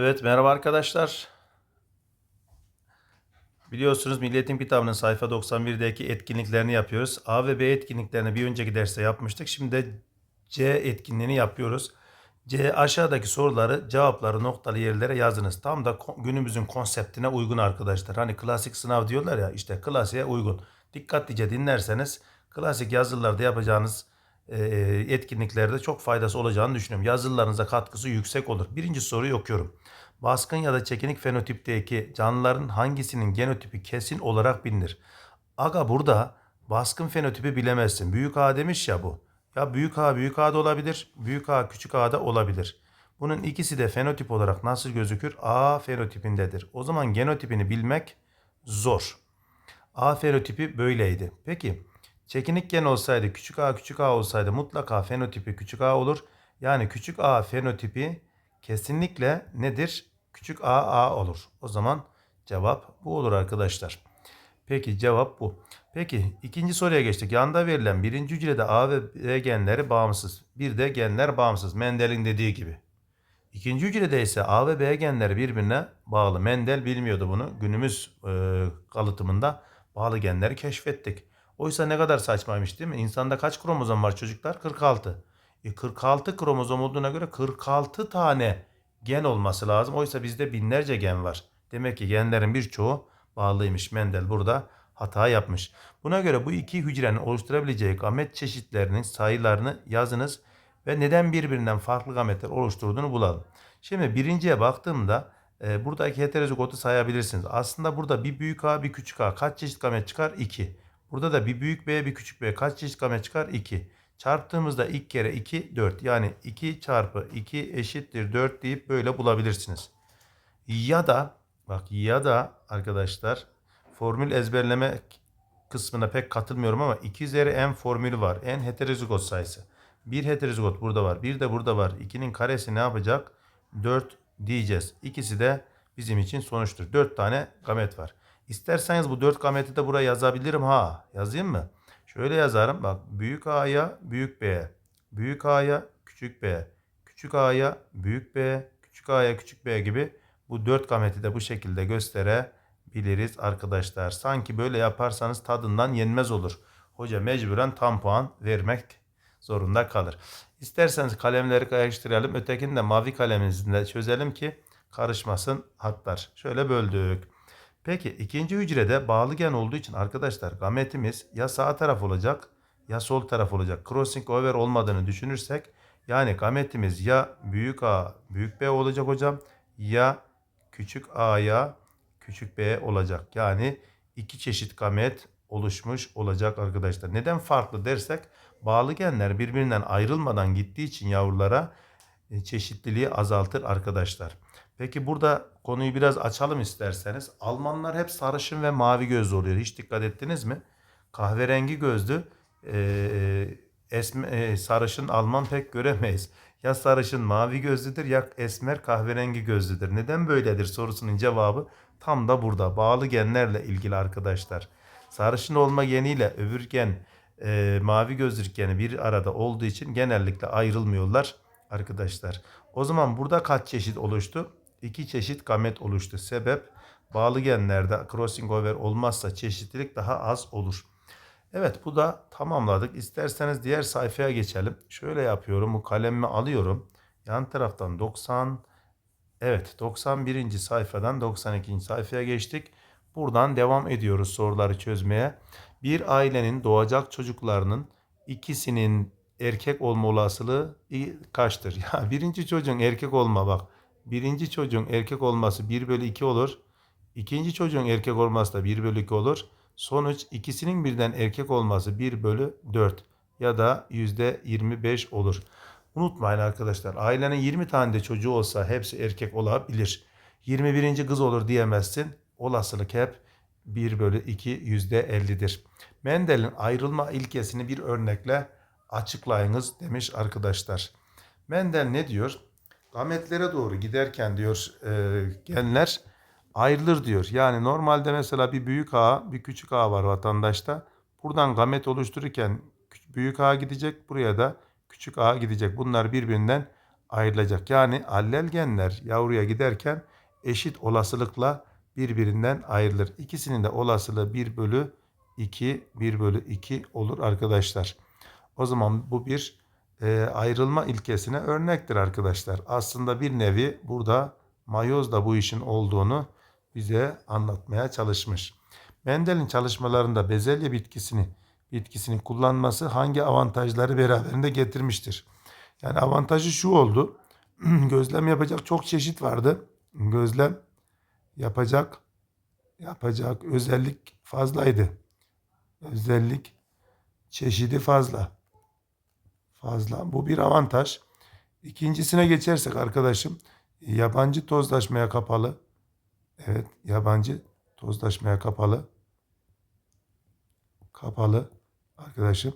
Evet merhaba arkadaşlar. Biliyorsunuz Milli Eğitim Kitabı'nın sayfa 91'deki etkinliklerini yapıyoruz. A ve B etkinliklerini bir önceki derste yapmıştık. Şimdi de C etkinliğini yapıyoruz. C aşağıdaki soruları cevapları noktalı yerlere yazınız. Tam da günümüzün konseptine uygun arkadaşlar. Hani klasik sınav diyorlar ya işte klasiğe uygun. Dikkatlice dinlerseniz klasik yazılılarda yapacağınız etkinliklerde çok faydası olacağını düşünüyorum. Yazılılarınıza katkısı yüksek olur. Birinci soruyu okuyorum. Baskın ya da çekinik fenotipteki canlıların hangisinin genotipi kesin olarak bilinir? Aga burada baskın fenotipi bilemezsin. Büyük A demiş ya bu. Ya büyük A büyük A da olabilir. Büyük A küçük A da olabilir. Bunun ikisi de fenotip olarak nasıl gözükür? A fenotipindedir. O zaman genotipini bilmek zor. A fenotipi böyleydi. Peki çekinik gen olsaydı küçük a küçük a olsaydı mutlaka fenotipi küçük a olur. Yani küçük a fenotipi kesinlikle nedir? Küçük a a olur. O zaman cevap bu olur arkadaşlar. Peki cevap bu. Peki ikinci soruya geçtik. Yanda verilen birinci hücrede A ve B genleri bağımsız. Bir de genler bağımsız. Mendel'in dediği gibi. İkinci hücrede ise A ve B genleri birbirine bağlı. Mendel bilmiyordu bunu. Günümüz e, kalıtımında bağlı genleri keşfettik. Oysa ne kadar saçmaymış değil mi? İnsanda kaç kromozom var çocuklar? 46. E 46 kromozom olduğuna göre 46 tane gen olması lazım. Oysa bizde binlerce gen var. Demek ki genlerin birçoğu bağlıymış. Mendel burada hata yapmış. Buna göre bu iki hücrenin oluşturabileceği gamet çeşitlerinin sayılarını yazınız ve neden birbirinden farklı gametler oluşturduğunu bulalım. Şimdi birinciye baktığımda e, buradaki heterozigotu sayabilirsiniz. Aslında burada bir büyük A bir küçük A kaç çeşit gamet çıkar? 2. Burada da bir büyük B bir küçük B kaç çeşit gamet çıkar? 2. Çarptığımızda ilk kere 2 4 yani 2 çarpı 2 eşittir 4 deyip böyle bulabilirsiniz. Ya da bak ya da arkadaşlar formül ezberleme kısmına pek katılmıyorum ama 2 üzeri n formülü var. N heterozigot sayısı. Bir heterozigot burada var. Bir de burada var. 2'nin karesi ne yapacak? 4 diyeceğiz. İkisi de bizim için sonuçtur. 4 tane gamet var. İsterseniz bu 4 gameti de buraya yazabilirim ha. Yazayım mı? Şöyle yazarım. Bak büyük A'ya büyük B. Büyük A'ya küçük B. Küçük A'ya büyük B. Küçük A'ya küçük B gibi bu 4 gameti de bu şekilde gösterebiliriz arkadaşlar. Sanki böyle yaparsanız tadından yenmez olur. Hoca mecburen tam puan vermek zorunda kalır. İsterseniz kalemleri karıştıralım. Ötekini de mavi kalemimizle çözelim ki karışmasın hatlar. Şöyle böldük. Peki ikinci hücrede bağlı gen olduğu için arkadaşlar gametimiz ya sağ taraf olacak ya sol taraf olacak. Crossing over olmadığını düşünürsek yani gametimiz ya büyük A büyük B olacak hocam ya küçük A'ya küçük B olacak. Yani iki çeşit gamet oluşmuş olacak arkadaşlar. Neden farklı dersek bağlı genler birbirinden ayrılmadan gittiği için yavrulara e, çeşitliliği azaltır arkadaşlar. Peki burada konuyu biraz açalım isterseniz. Almanlar hep sarışın ve mavi gözlü oluyor. Hiç dikkat ettiniz mi? Kahverengi gözlü e, esme, e, sarışın Alman pek göremeyiz. Ya sarışın mavi gözlüdür ya esmer kahverengi gözlüdür. Neden böyledir sorusunun cevabı tam da burada. Bağlı genlerle ilgili arkadaşlar. Sarışın olma geniyle öbür gen e, mavi gözlülük geni bir arada olduğu için genellikle ayrılmıyorlar arkadaşlar. O zaman burada kaç çeşit oluştu? İki çeşit gamet oluştu. Sebep bağlı genlerde crossing over olmazsa çeşitlilik daha az olur. Evet bu da tamamladık. İsterseniz diğer sayfaya geçelim. Şöyle yapıyorum. Bu kalemimi alıyorum. Yan taraftan 90 Evet 91. sayfadan 92. sayfaya geçtik. Buradan devam ediyoruz soruları çözmeye. Bir ailenin doğacak çocuklarının ikisinin erkek olma olasılığı kaçtır? Ya birinci çocuğun erkek olma bak. Birinci çocuğun erkek olması 1 bölü 2 olur. İkinci çocuğun erkek olması da 1 bölü 2 olur. Sonuç ikisinin birden erkek olması 1 bölü 4 ya da %25 olur. Unutmayın arkadaşlar ailenin 20 tane de çocuğu olsa hepsi erkek olabilir. 21. kız olur diyemezsin. Olasılık hep 1 bölü 2 %50'dir. Mendel'in ayrılma ilkesini bir örnekle açıklayınız demiş arkadaşlar. Mendel ne diyor? Gametlere doğru giderken diyor e, genler ayrılır diyor. Yani normalde mesela bir büyük A, bir küçük A var vatandaşta. Buradan gamet oluştururken büyük A gidecek, buraya da küçük A gidecek. Bunlar birbirinden ayrılacak. Yani allel genler yavruya giderken eşit olasılıkla birbirinden ayrılır. İkisinin de olasılığı 1 bölü 2, 1 bölü 2 olur arkadaşlar. O zaman bu bir e, ayrılma ilkesine örnektir arkadaşlar. Aslında bir nevi burada mayoz da bu işin olduğunu bize anlatmaya çalışmış. Mendel'in çalışmalarında bezelye bitkisini bitkisini kullanması hangi avantajları beraberinde getirmiştir? Yani avantajı şu oldu. Gözlem yapacak çok çeşit vardı. Gözlem yapacak yapacak özellik fazlaydı. Özellik çeşidi fazla. Fazla. Bu bir avantaj. İkincisine geçersek arkadaşım yabancı tozlaşmaya kapalı. Evet, yabancı tozlaşmaya kapalı. Kapalı arkadaşım.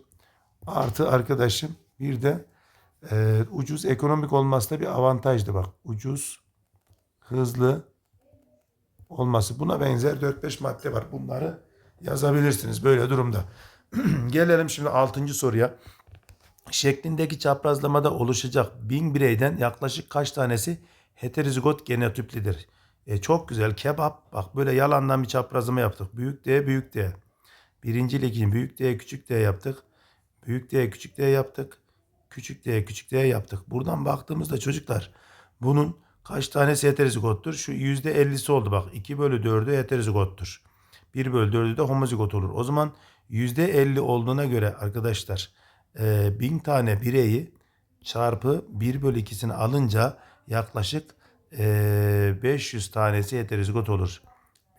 Artı arkadaşım bir de e, ucuz ekonomik olması da bir avantajdı bak. Ucuz, hızlı olması. Buna benzer 4-5 madde var. Bunları yazabilirsiniz böyle durumda. Gelelim şimdi 6. soruya. Şeklindeki çaprazlamada oluşacak bin bireyden yaklaşık kaç tanesi heterozigot genotiplidir? E, çok güzel kebap. Bak böyle yalandan bir çaprazlama yaptık. Büyük D, büyük D. Birinci ligin büyük D, küçük D yaptık. Büyük D, küçük D yaptık. Küçük D, küçük D yaptık. Buradan baktığımızda çocuklar bunun kaç tanesi heterozigottur? Şu yüzde 50'si oldu bak. 2 bölü 4'ü heterozigottur. 1 bölü 4'ü de homozigot olur. O zaman yüzde 50 olduğuna göre arkadaşlar e, 1000 tane bireyi çarpı 1 bölü 2'sini alınca yaklaşık e, 500 tanesi heterozigot olur.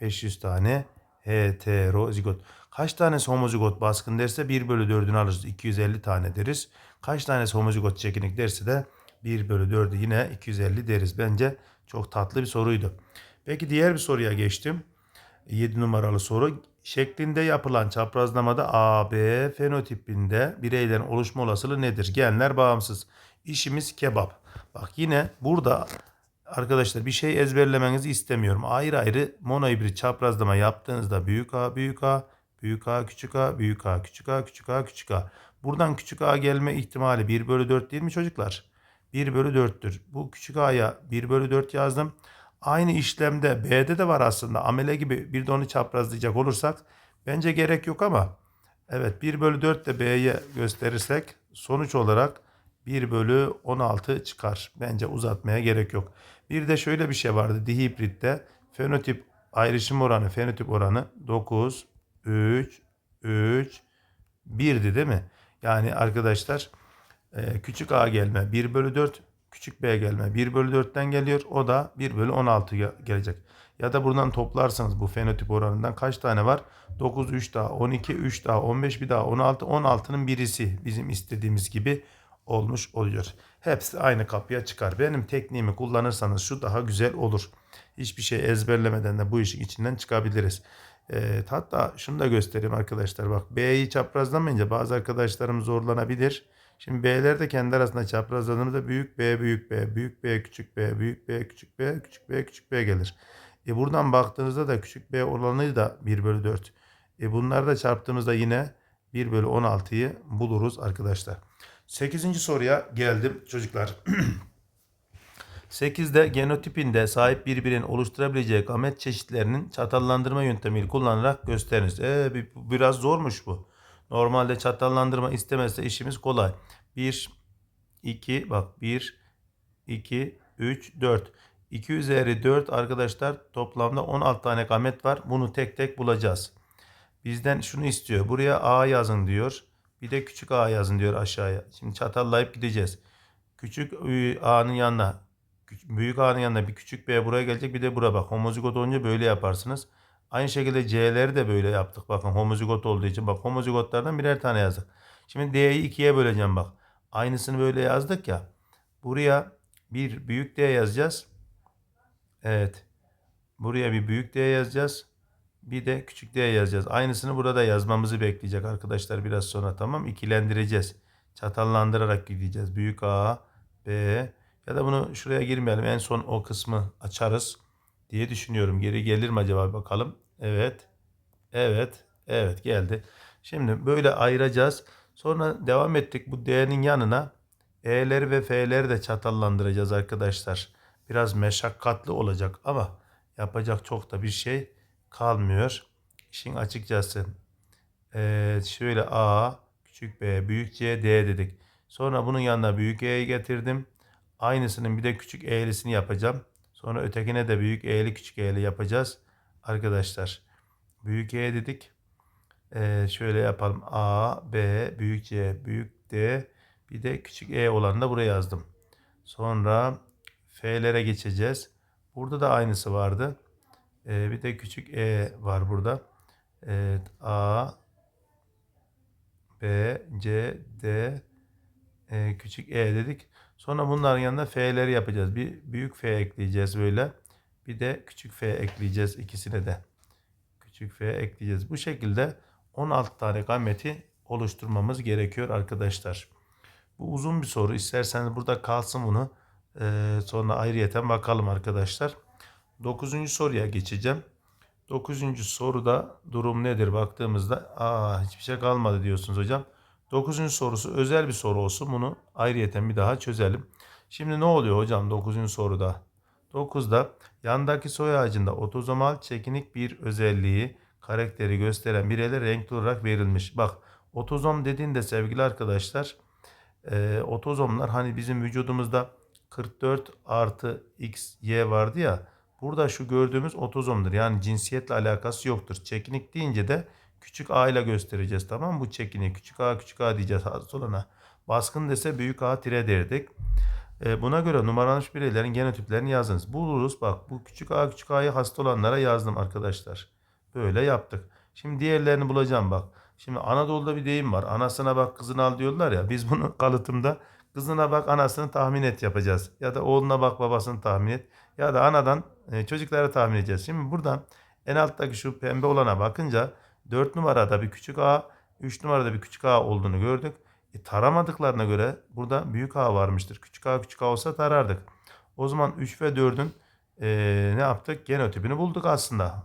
500 tane heterozigot. Kaç tanesi homozigot baskın derse 1 bölü 4'ünü alırız. 250 tane deriz. Kaç tanesi homozigot çekinik derse de 1 bölü 4'ü yine 250 deriz. Bence çok tatlı bir soruydu. Peki diğer bir soruya geçtim. 7 numaralı soru. Şeklinde yapılan çaprazlamada AB fenotipinde bireylerin oluşma olasılığı nedir? Genler bağımsız. İşimiz kebap. Bak yine burada arkadaşlar bir şey ezberlemenizi istemiyorum. Ayrı ayrı monohibrit çaprazlama yaptığınızda büyük A, büyük A, büyük A, küçük A, büyük A, küçük A, küçük A, küçük A. Buradan küçük A gelme ihtimali 1 bölü 4 değil mi çocuklar? 1 bölü 4'tür. Bu küçük A'ya 1 bölü 4 yazdım. Aynı işlemde B'de de var aslında. Amele gibi bir de onu çaprazlayacak olursak bence gerek yok ama evet 1 bölü 4 de B'ye gösterirsek sonuç olarak 1 bölü 16 çıkar. Bence uzatmaya gerek yok. Bir de şöyle bir şey vardı dihibritte. Fenotip ayrışım oranı, fenotip oranı 9, 3, 3, 1'di değil mi? Yani arkadaşlar e, küçük a gelme 1 bölü 4, küçük b gelme 1 bölü 4'ten geliyor. O da 1 bölü 16 gelecek. Ya da buradan toplarsanız bu fenotip oranından kaç tane var? 9, 3 daha 12, 3 daha 15, bir daha 16. 16'nın birisi bizim istediğimiz gibi olmuş oluyor. Hepsi aynı kapıya çıkar. Benim tekniğimi kullanırsanız şu daha güzel olur. Hiçbir şey ezberlemeden de bu işin içinden çıkabiliriz. E, hatta şunu da göstereyim arkadaşlar. Bak B'yi çaprazlamayınca bazı arkadaşlarım zorlanabilir. Şimdi B'ler de kendi arasında çaprazladığımızda büyük B, büyük B, büyük B, küçük B, büyük B, küçük B, küçük B, küçük B gelir. E buradan baktığınızda da küçük B oranı da 1 bölü 4. E bunları da çarptığımızda yine 1 bölü 16'yı buluruz arkadaşlar. 8. soruya geldim çocuklar. 8'de genotipinde sahip birbirinin oluşturabileceği gamet çeşitlerinin çatallandırma yöntemiyle kullanarak gösteriniz. E, biraz zormuş bu. Normalde çatallandırma istemezse işimiz kolay. 1, 2 bak 1, 2, 3, 4. 2 üzeri 4 arkadaşlar toplamda 16 tane gamet var. Bunu tek tek bulacağız. Bizden şunu istiyor. Buraya A yazın diyor. Bir de küçük A yazın diyor aşağıya. Şimdi çatallayıp gideceğiz. Küçük A'nın yanına büyük A'nın yanına bir küçük B buraya gelecek bir de bura bak. Homozigot olunca böyle yaparsınız. Aynı şekilde C'leri de böyle yaptık. Bakın homozigot olduğu için. Bak homozigotlardan birer tane yazdık. Şimdi D'yi ikiye böleceğim bak. Aynısını böyle yazdık ya. Buraya bir büyük D yazacağız. Evet. Buraya bir büyük D yazacağız. Bir de küçük D yazacağız. Aynısını burada yazmamızı bekleyecek arkadaşlar biraz sonra tamam. İkilendireceğiz. Çatallandırarak gideceğiz. Büyük A, B ya da bunu şuraya girmeyelim. En son o kısmı açarız diye düşünüyorum. Geri gelir mi acaba bakalım. Evet. Evet. Evet geldi. Şimdi böyle ayıracağız. Sonra devam ettik bu D'nin yanına E'leri ve F'leri de çatallandıracağız arkadaşlar. Biraz meşakkatli olacak ama yapacak çok da bir şey kalmıyor. İşin açıkçası. Ee, şöyle A, küçük B, büyük C, D dedik. Sonra bunun yanına büyük E'yi getirdim. Aynısının bir de küçük E'lisini yapacağım. Sonra ötekine de büyük E'li küçük E'li yapacağız. Arkadaşlar büyük E dedik. Ee, şöyle yapalım. A, B, büyük C, büyük D. Bir de küçük E olanı da buraya yazdım. Sonra F'lere geçeceğiz. Burada da aynısı vardı. Ee, bir de küçük E var burada. Evet, A, B, C, D, e, küçük E dedik. Sonra bunların yanında F'leri yapacağız. Bir büyük F ekleyeceğiz böyle. Bir de küçük F ekleyeceğiz ikisine de. Küçük F ekleyeceğiz. Bu şekilde 16 tane gameti oluşturmamız gerekiyor arkadaşlar. Bu uzun bir soru. İsterseniz burada kalsın bunu. Ee, sonra ayrıyeten bakalım arkadaşlar. 9. soruya geçeceğim. 9. soruda durum nedir baktığımızda aa hiçbir şey kalmadı diyorsunuz hocam. 9. sorusu özel bir soru olsun. Bunu ayrıyeten bir daha çözelim. Şimdi ne oluyor hocam 9. soruda? 9'da yandaki soy ağacında otozomal çekinik bir özelliği karakteri gösteren bireyler renkli olarak verilmiş. Bak otozom dediğinde sevgili arkadaşlar e, otozomlar hani bizim vücudumuzda 44 artı x, y vardı ya. Burada şu gördüğümüz otozomdur. Yani cinsiyetle alakası yoktur. Çekinik deyince de küçük a ile göstereceğiz tamam? Bu çekinik küçük a küçük a diyeceğiz soluna. Baskın dese büyük a tire derdik. E, buna göre numaralanmış bireylerin genotiplerini yazınız. Buluruz bak bu küçük a küçük a'yı hasta olanlara yazdım arkadaşlar. Böyle yaptık. Şimdi diğerlerini bulacağım bak. Şimdi Anadolu'da bir deyim var. Anasına bak kızını al diyorlar ya. Biz bunu kalıtımda kızına bak anasını tahmin et yapacağız. Ya da oğluna bak babasını tahmin et. Ya da anadan e, çocuklara tahmin edeceğiz. Şimdi buradan en alttaki şu pembe olana bakınca 4 numarada bir küçük a, 3 numarada bir küçük a olduğunu gördük. E, taramadıklarına göre burada büyük a varmıştır. Küçük a küçük a olsa tarardık. O zaman 3 ve 4'ün e, ne yaptık? Genotipini bulduk aslında.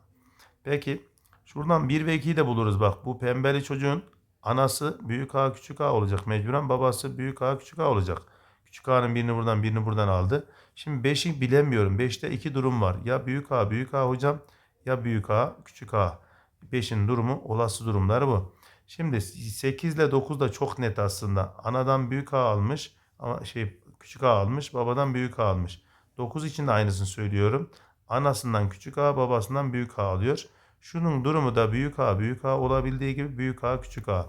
Peki şuradan 1 ve 2'yi de buluruz bak. Bu pembeli çocuğun anası büyük A küçük A olacak. Mecburen babası büyük A küçük A olacak. Küçük A'nın birini buradan birini buradan aldı. Şimdi 5'i bilemiyorum. 5'te iki durum var. Ya büyük A büyük A hocam ya büyük A küçük A. 5'in durumu olası durumları bu. Şimdi 8 ile 9 da çok net aslında. Anadan büyük A almış ama şey küçük A almış. Babadan büyük A almış. 9 için de aynısını söylüyorum. Anasından küçük A babasından büyük A alıyor. Şunun durumu da büyük A büyük A olabildiği gibi büyük A küçük A.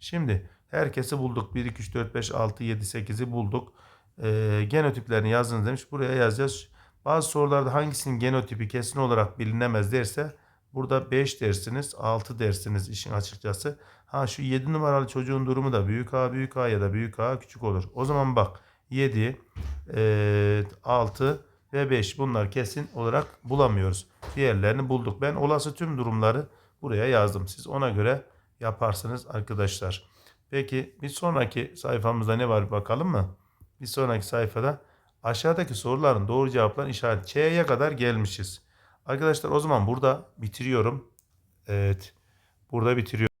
Şimdi herkesi bulduk. 1, 2, 3, 4, 5, 6, 7, 8'i bulduk. Ee, genotiplerini yazdınız demiş. Buraya yazacağız. Bazı sorularda hangisinin genotipi kesin olarak bilinemez derse burada 5 dersiniz 6 dersiniz işin açıkçası. Ha şu 7 numaralı çocuğun durumu da büyük A büyük A ya da büyük A küçük olur. O zaman bak 7, e, 6 ve 5 bunlar kesin olarak bulamıyoruz. Diğerlerini bulduk. Ben olası tüm durumları buraya yazdım. Siz ona göre yaparsınız arkadaşlar. Peki bir sonraki sayfamızda ne var bakalım mı? Bir sonraki sayfada aşağıdaki soruların doğru cevaplarını işaret Ç'ye kadar gelmişiz. Arkadaşlar o zaman burada bitiriyorum. Evet. Burada bitiriyorum.